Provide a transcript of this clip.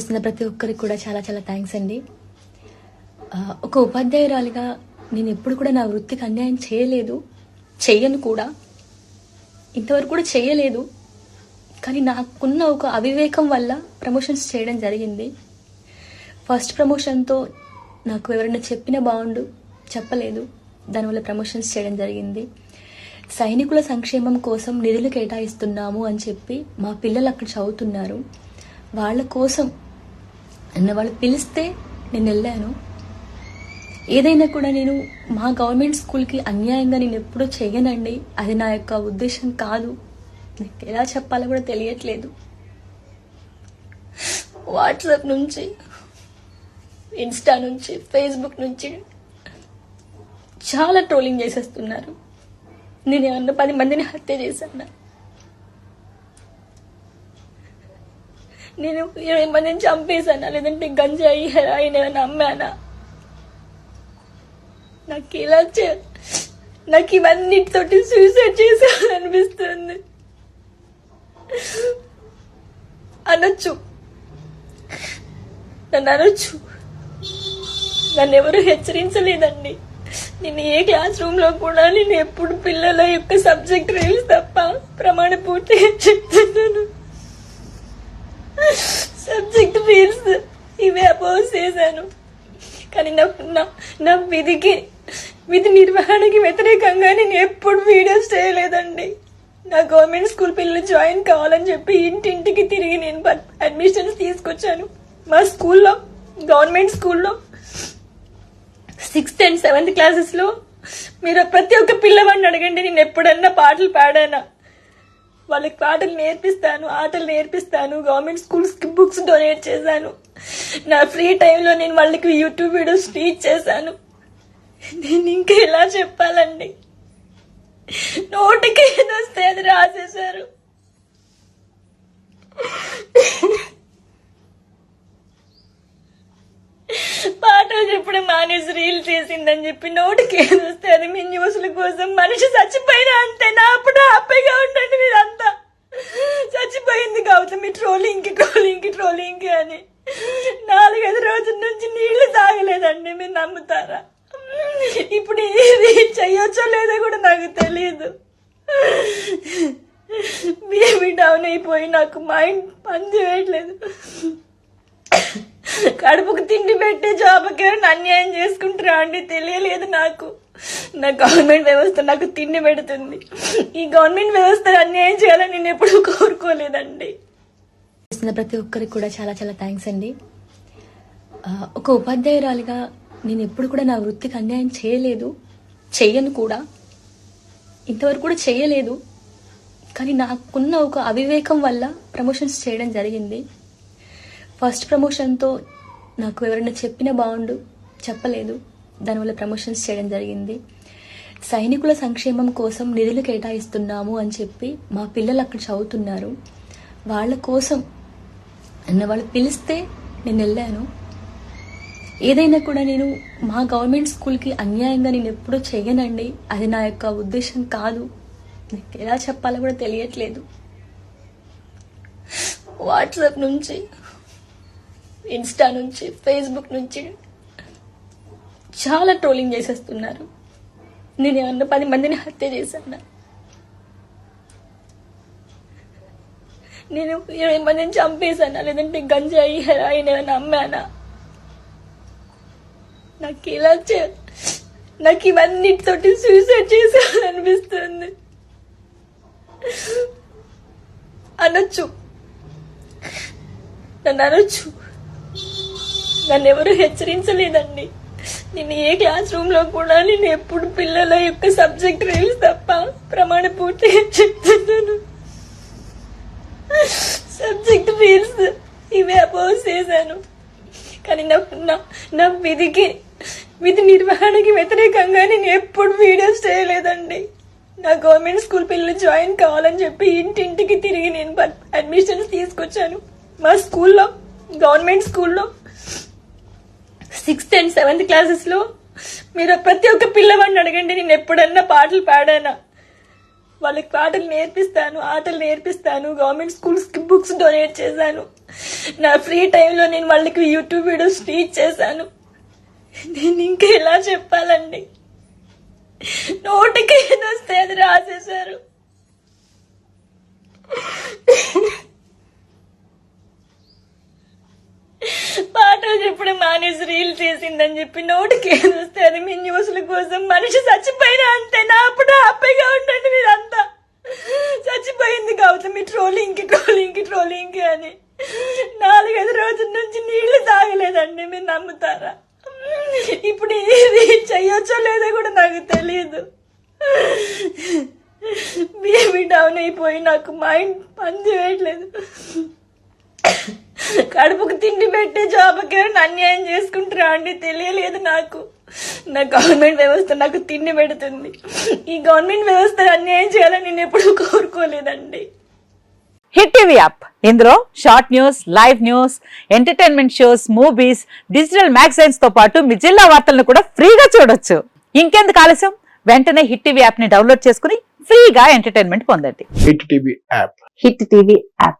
చేసిన ప్రతి ఒక్కరికి కూడా చాలా చాలా థ్యాంక్స్ అండి. ఒక ఉపాధ్యాయురాలిగా నేను ఎప్పుడు కూడా నా వృత్తికి అన్యాయం చేయలేదు. చెయ్యను కూడా. ఇంతవరకు కూడా చేయలేదు కానీ నాకున్న ఒక అవివేకం వల్ల ప్రమోషన్స్ చేయడం జరిగింది. ఫస్ట్ ప్రమోషన్తో నాకు ఎవరైనా చెప్పిన బాగుండు చెప్పలేదు. దానివల్ల ప్రమోషన్స్ చేయడం జరిగింది. సైనికుల సంక్షేమం కోసం నిధులు కేటాయిస్తున్నాము అని చెప్పి మా పిల్లలు అక్కడ చదువుతున్నారు. వాళ్ళ కోసం నన్ను వాళ్ళు పిలిస్తే నేను వెళ్ళాను. ఏదైనా కూడా నేను మా గవర్నమెంట్ స్కూల్కి అన్యాయంగా నేను ఎప్పుడూ చేయనండి. అది నా యొక్క ఉద్దేశం కాదు. నాకు ఎలా చెప్పాలో కూడా తెలియట్లేదు. వాట్సాప్ నుంచి ఇన్స్టా నుంచి ఫేస్బుక్ నుంచి చాలా ట్రోలింగ్ చేసేస్తున్నారు. నేను ఏమన్నా పది మందిని హత్య చేశాను? నేను ఇరవై మందిని చంపేశానా? లేదంటే గంజాయి హెరాయిన్ ఏమైనా అమ్మానా? నాకు ఇలా చే నాకు ఇవన్నిటితోటి సూసైడ్ చేసాలనిపిస్తుంది అనొచ్చు. నన్ను అనొచ్చు. నన్ను ఎవరు హెచ్చరించలేదండి. నేను ఏ క్లాస్ రూమ్లో కూడా నేను ఎప్పుడు పిల్లల యొక్క సబ్జెక్ట్ రీల్స్ తప్ప ప్రమాణ పూర్తి చెప్తున్నాను సబ్జెక్ట్ రీల్స్ ఇవే అపోజ్ చేశాను. కానీ నా నా- నా విధికి విధి నిర్వహణకి వ్యతిరేకంగా నేను ఎప్పుడు వీడియోస్ చేయలేదండి. నా గవర్నమెంట్ స్కూల్ పిల్లలు జాయిన్ కావాలని చెప్పి ఇంటింటికి తిరిగి నేను అడ్మిషన్స్ తీసుకొచ్చాను. మా స్కూల్లో గవర్నమెంట్ స్కూల్లో సిక్స్త్ అండ్ సెవెంత్ క్లాసెస్లో మీరు ప్రతి ఒక్క పిల్లవాడిని అడగండి నేను ఎప్పుడన్నా పాటలు పాడానా? వాళ్ళకి పాటలు నేర్పిస్తాను ఆటలు నేర్పిస్తాను గవర్నమెంట్ స్కూల్స్కి బుక్స్ డొనేట్ చేశాను. నా ఫ్రీ టైంలో నేను వాళ్ళకి యూట్యూబ్ వీడియోస్ టీచ్ చేశాను. నేను ఇంకా ఎలా చెప్పాలండి? నోటికి ఏదొస్తే అది రాసేశారు. పాటలు చెప్పడం మానేసి రీల్ చేసిందని చెప్పి నోటికి ఏదొస్తే అది మీ న్యూస్ల కోసం మనిషి చచ్చిపోయినా అంతే. నా అప్పుడు హ్యాపీగా ఉండండి మీరు చచ్చిపోయింది గౌతమి ట్రోలింగ్కి ట్రోలింగ్కి ట్రోలింగ్ అని. నాలుగైదు రోజుల నుంచి నీళ్ళు తాగలేదండి మీరు నమ్ముతారా? ఇప్పుడు ఇది చెయ్యొచ్చో లేదో కూడా నాకు తెలియదు బీపీ డౌన్ అయిపోయి నాకు మైండ్ పని చేయట్లేదు కడుపుకు తిండి పెట్టే జాబ్కి అన్యాయం చేసుకుంటారా అండి తెలియలేదు నాకు. నా గవర్నమెంట్ వ్యవస్థ నాకు తిండి పెడుతుంది. ఈ గవర్నమెంట్ వ్యవస్థ అన్యాయం చేయాలని నేను ఎప్పుడు కోరుకోలేదండి. చేసిన ప్రతి ఒక్కరికి కూడా చాలా చాలా థ్యాంక్స్ అండి. ఒక ఉపాధ్యాయురాలిగా నేను ఎప్పుడు కూడా నా వృత్తికి అన్యాయం చేయలేదు. చెయ్యను కూడా. ఇంతవరకు కూడా చేయలేదు కానీ నాకున్న ఒక అవివేకం వల్ల ప్రమోషన్స్ చేయడం జరిగింది. ఫస్ట్ ప్రమోషన్తో నాకు ఎవరైనా చెప్పిన బాగుండు చెప్పలేదు. దానివల్ల ప్రమోషన్స్ చేయడం జరిగింది. సైనికుల సంక్షేమం కోసం నిధులు కేటాయిస్తున్నాము అని చెప్పి మా పిల్లలు అక్కడ చదువుతున్నారు. వాళ్ళ కోసం అన్న వాళ్ళు పిలిస్తే నేను వెళ్ళాను. ఏదైనా కూడా నేను మా గవర్నమెంట్ స్కూల్కి అన్యాయంగా నేను ఎప్పుడూ చేయనండి అది నా యొక్క ఉద్దేశం కాదు. నాకు ఎలా చెప్పాలో కూడా తెలియట్లేదు. వాట్సాప్ నుంచి ఇన్స్టా నుంచి ఫేస్బుక్ నుంచి చాలా ట్రోలింగ్ చేసేస్తున్నారు. నేను ఏమన్నా పది మందిని హత్య చేశాను? నేను ఇరవై మందిని చంపేశానా? లేదంటే గంజాయి హెరాయిన్ ఏమైనా అమ్మానా? నాకు ఇలా చే నాకు ఇవన్నిటితోటి సూసైడ్ చేసాలనిపిస్తుంది అనొచ్చు. నన్ను అనొచ్చు. నన్ను ఎవరు హెచ్చరించలేదండి. నేను ఏ క్లాస్ రూమ్లో కూడా నేను ఎప్పుడు పిల్లల యొక్క సబ్జెక్ట్ రీల్స్ తప్ప ప్రమాణ పూర్తిగా చెప్తున్నాను సబ్జెక్ట్ రీల్స్ ఇవే అపోజ్ చేశాను. కానీ నా నా- నా విధికి విధి నిర్వహణకి వ్యతిరేకంగా నేను ఎప్పుడు వీడియోస్ చేయలేదండి. నా గవర్నమెంట్ స్కూల్ పిల్లలు జాయిన్ కావాలని చెప్పి ఇంటింటికి తిరిగి నేను అడ్మిషన్స్ తీసుకొచ్చాను. మా స్కూల్లో గవర్నమెంట్ స్కూల్లో సిక్స్త్ అండ్ సెవెంత్ క్లాసెస్లో మీరు ప్రతి ఒక్క పిల్లవాడిని అడగండి నేను ఎప్పుడన్నా పాటలు పాడానా? వాళ్ళకి పాటలు నేర్పిస్తాను ఆటలు నేర్పిస్తాను గవర్నమెంట్ స్కూల్స్కి బుక్స్ డొనేట్ చేశాను. నా ఫ్రీ టైంలో నేను వాళ్ళకి యూట్యూబ్ వీడియోస్ టీచ్ చేశాను. నేను ఇంకా ఎలా చెప్పాలండి? నోటికి ఏదొస్తే అది రాసేశారు పాటలు చెప్పడం మానేసి రీల్ చేసిందని చెప్పి నోటికి ఏదొస్తే అది మీ న్యూస్ల కోసం మనిషి చచ్చిపోయినా అంతే. నా అప్పుడు హ్యాపీగా ఉండండి మీరంతా. చచ్చిపోయింది గౌతమి మీ ట్రోలింగ్కి ట్రోలింగ్కి ట్రోలింగ్కి అని. నాలుగైదు రోజుల నుంచి నీళ్ళు తాగలేదండి మీరు నమ్ముతారా? ఇప్పుడు ఇది చెయ్యొచ్చో లేదో కూడా నాకు తెలియదు బీపీ డౌన్ అయిపోయి నాకు మైండ్ పని చేయట్లేదు. కడుపుకు తిండి పెట్టే జాబ్కి ఎవరైనా అన్యాయం చేసుకుంటారా అండి. తెలియలేదు నాకు. నా గవర్నమెంట్ వ్యవస్థ నాకు తిండి పెడుతుంది. ఈ గవర్నమెంట్ వ్యవస్థ అన్యాయం చేయాలని నేను ఎప్పుడూ కోరుకోలేదండి. Hit TV app. ఇందులో short news live news entertainment shows movies digital మ్యాగజైన్స్తో పాటు మీ జిల్లా వార్తలను కూడా ఫ్రీగా చూడొచ్చు. ఇంకెందుకు ఆలస్యం? వెంటనే హిట్ టీవీ యాప్ని డౌన్లోడ్ చేసుకుని ఫ్రీగా ఎంటర్టైన్మెంట్ పొందండి. Hit TV app. Hit TV app.